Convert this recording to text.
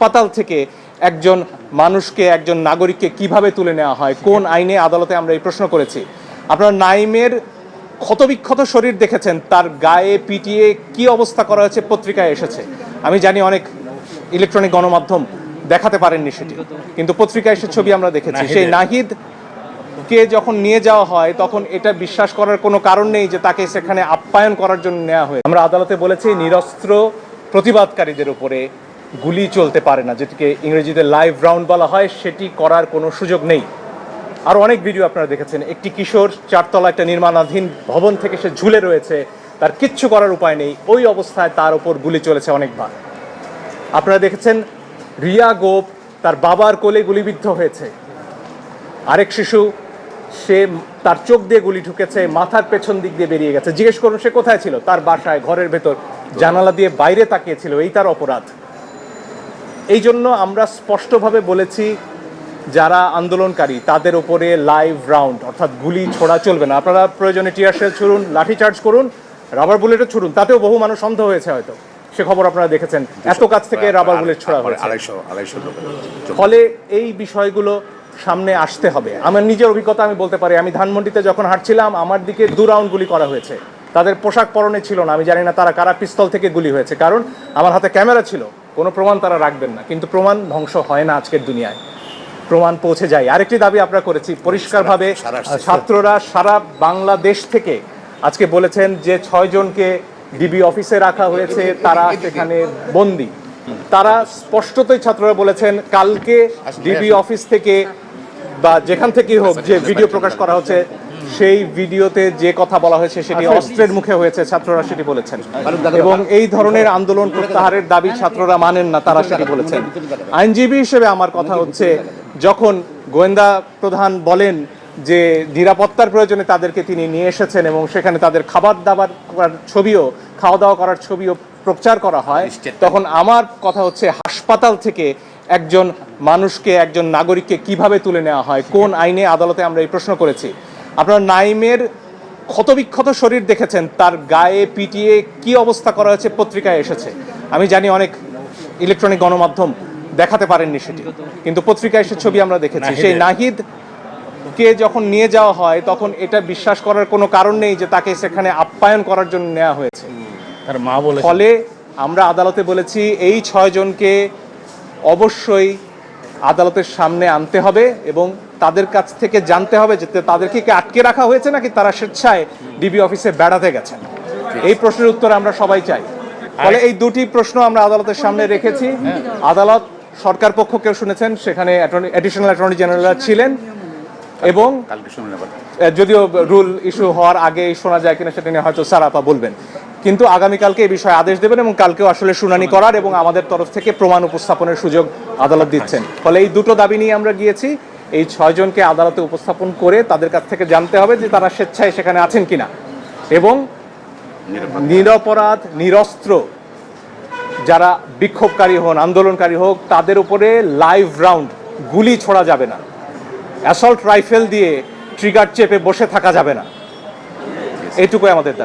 হাসপাতাল থেকে একজন মানুষকে একজন নাগরিককে কীভাবে তুলে নেওয়া হয়? কোন আইনে আদালতে আমরা এই প্রশ্ন করেছি? আপনারা নাইমের ক্ষতবিক্ষত শরীর দেখেছেন তার গায়ে পিটিয়ে কি অবস্থা করা হয়েছে পত্রিকায় এসেছে। আমি জানি অনেক ইলেকট্রনিক গণমাধ্যম দেখাতে পারেননি সেটি কিন্তু পত্রিকায় সে ছবি আমরা দেখেছি। সেই নাহিদ কে যখন নিয়ে যাওয়া হয় তখন এটা বিশ্বাস করার কোনো কারণ নেই যে তাকে সেখানে আপ্যায়ন করার জন্য নেওয়া হয় আমরা আদালতে বলেছি নিরস্ত্র প্রতিবাদকারীদের উপরে গুলি চলতে পারে না, যেটিকে ইংরেজিতে লাইভ রাউন্ড বলা হয়, সেটি করার কোনো সুযোগ নেই। আর অনেক ভিডিও আপনারা দেখেছেন। একটি কিশোর চারতলা একটা নির্মাণাধীন ভবন থেকে সে ঝুলে রয়েছে, তার কিচ্ছু করার উপায় নেই, ওই অবস্থায় তার উপর গুলি চলেছে অনেকবার। আপনারা দেখেছেন, রিয়া গোপ তার বাবার কোলে গুলিবিদ্ধ হয়েছে। আরেক শিশু, সে তার চোখ দিয়ে গুলি ঢুকেছে, মাথার পেছন দিক দিয়ে বেরিয়ে গেছে। জিজ্ঞেস করুন, সে কোথায় ছিল? তার বাসায়, ঘরের ভেতর। জানালা দিয়ে বাইরে তাকিয়েছিল এই তার অপরাধ। এই জন্য আমরা স্পষ্টভাবে বলেছি যারা আন্দোলনকারী তাদের উপরে লাইভ রাউন্ড অর্থাৎ গুলি ছোড়া চলবে না। আপনারা প্রয়োজনে টিয়ার শেল ছুড়ুন লাঠি চার্জ করুন রাবার বুলেটও ছুড়ুন তাতেও বহু মানুষ অন্ধ হয়েছে হয়তো। সে খবর আপনারা দেখেছেন। এত কাছ থেকে রাবার বুলেট ছোড়া হয়েছে। আড়াইশো আড়াইশো ফলে এই বিষয়গুলো সামনে আসতে হবে। আমার নিজের অভিজ্ঞতা আমি বলতে পারি আমি ধানমন্ডিতে যখন হাঁটছিলাম আমার দিকে দু রাউন্ড গুলি করা হয়েছে। তাদের পোশাক পরনে ছিল না আমি জানি না তারা কারা পিস্তল থেকে গুলি হয়েছে কারণ আমার হাতে ক্যামেরা ছিল। কোনো প্রমাণ তারা রাখবেন না। কিন্তু প্রমাণ ধ্বংস হয় না আজকের দুনিয়ায়। প্রমাণ পৌঁছে যায়। আরেকটি দাবি আমরা করেছি। পরিষ্কারভাবে ছাত্ররা সারা বাংলাদেশ থেকে আজকে বলেছেন যে ছয় জনকে ডিবি অফিসে রাখা হয়েছে তারা সেখানে বন্দি। তারা স্পষ্টতই ছাত্ররা বলেছেন কালকে ডিবি অফিস থেকে বা যেখান থেকেই হোক যে ভিডিও প্রকাশ করা হচ্ছে সেই ভিডিওতে যে কথা বলা হয়েছে সেটি অস্ত্রের মুখে হয়েছে ছাত্ররা সেটি বলেছেন। এবং এই ধরনের আন্দোলন প্রত্যাহারের দাবি ছাত্ররা মানেন না তারা সেটি বলেছেন। আইনজীবী হিসেবে আমার কথা হচ্ছে যখন গোয়েন্দা প্রধান বলেন যে নিরাপত্তার প্রয়োজনে তাদেরকে তিনি নিয়ে এসেছেন এবং সেখানে তাদের খাবার দাবার করার ছবিও খাওয়া দাওয়া করার ছবিও প্রচার করা হয় তখন আমার কথা হচ্ছে হাসপাতাল থেকে একজন মানুষকে একজন নাগরিককে কীভাবে তুলে নেওয়া হয় কোন আইনে আদালতে আমরা এই প্রশ্ন করেছি। আপনারা নাইমের ক্ষতবিক্ষত শরীর দেখেছেন তার গায়ে পিটিয়ে কি অবস্থা করা হয়েছে পত্রিকায় এসেছে। আমি জানি অনেক ইলেকট্রনিক গণমাধ্যম দেখাতে পারেননি সেটি কিন্তু পত্রিকায় সে ছবি আমরা দেখেছি। সেই নাহিদ কে যখন নিয়ে যাওয়া হয় তখন এটা বিশ্বাস করার কোনো কারণ নেই যে তাকে সেখানে আপ্যায়ন করার জন্য নেওয়া হয়েছে। তার মা বলে ফলে আমরা আদালতে বলেছি এই ছয়জনকে অবশ্যই আদালতের সামনে আনতে হবে এবং তাদের কাছ থেকে জানতে হবে যে তাদেরকে কি আটকে রাখা হয়েছে নাকি তারা স্বেচ্ছায় ডিবি অফিসে বেড়াতে গেছেন? এই প্রশ্নের উত্তর আমরা সবাই চাই। ফলে এই দুটি প্রশ্ন আমরা আদালতের সামনে রেখেছি। আদালত সরকার পক্ষকেও শুনেছেন সেখানে অ্যাডিশনাল অ্যাটর্নি জেনারেল ছিলেন এবং যদিও রুল ইস্যু হওয়ার আগে শোনা যায় কিনা সেটা নিয়ে হয়তো স্যার আপা বলবেন। কিন্তু আগামীকালকে এই বিষয়ে আদেশ দেবেন এবং কালকেও আসলে শুনানি করার এবং আমাদের তরফ থেকে প্রমাণ উপস্থাপনের সুযোগ আদালত দিচ্ছেন। ফলে এই দুটো দাবি নিয়ে আমরা গিয়েছি। এই ছয়জনকে আদালতে উপস্থাপন করে তাদের কাছ থেকে জানতে হবে যে তারা স্বেচ্ছায় সেখানে আছেন কিনা। এবং নিরপরাধ নিরস্ত্র যারা বিক্ষোভকারী হন আন্দোলনকারী হোক তাদের উপরে লাইভ রাউন্ড গুলি ছোড়া যাবে না। অ্যাসল্ট রাইফেল দিয়ে ট্রিগার চেপে বসে থাকা যাবে না। এটুকুই আমাদের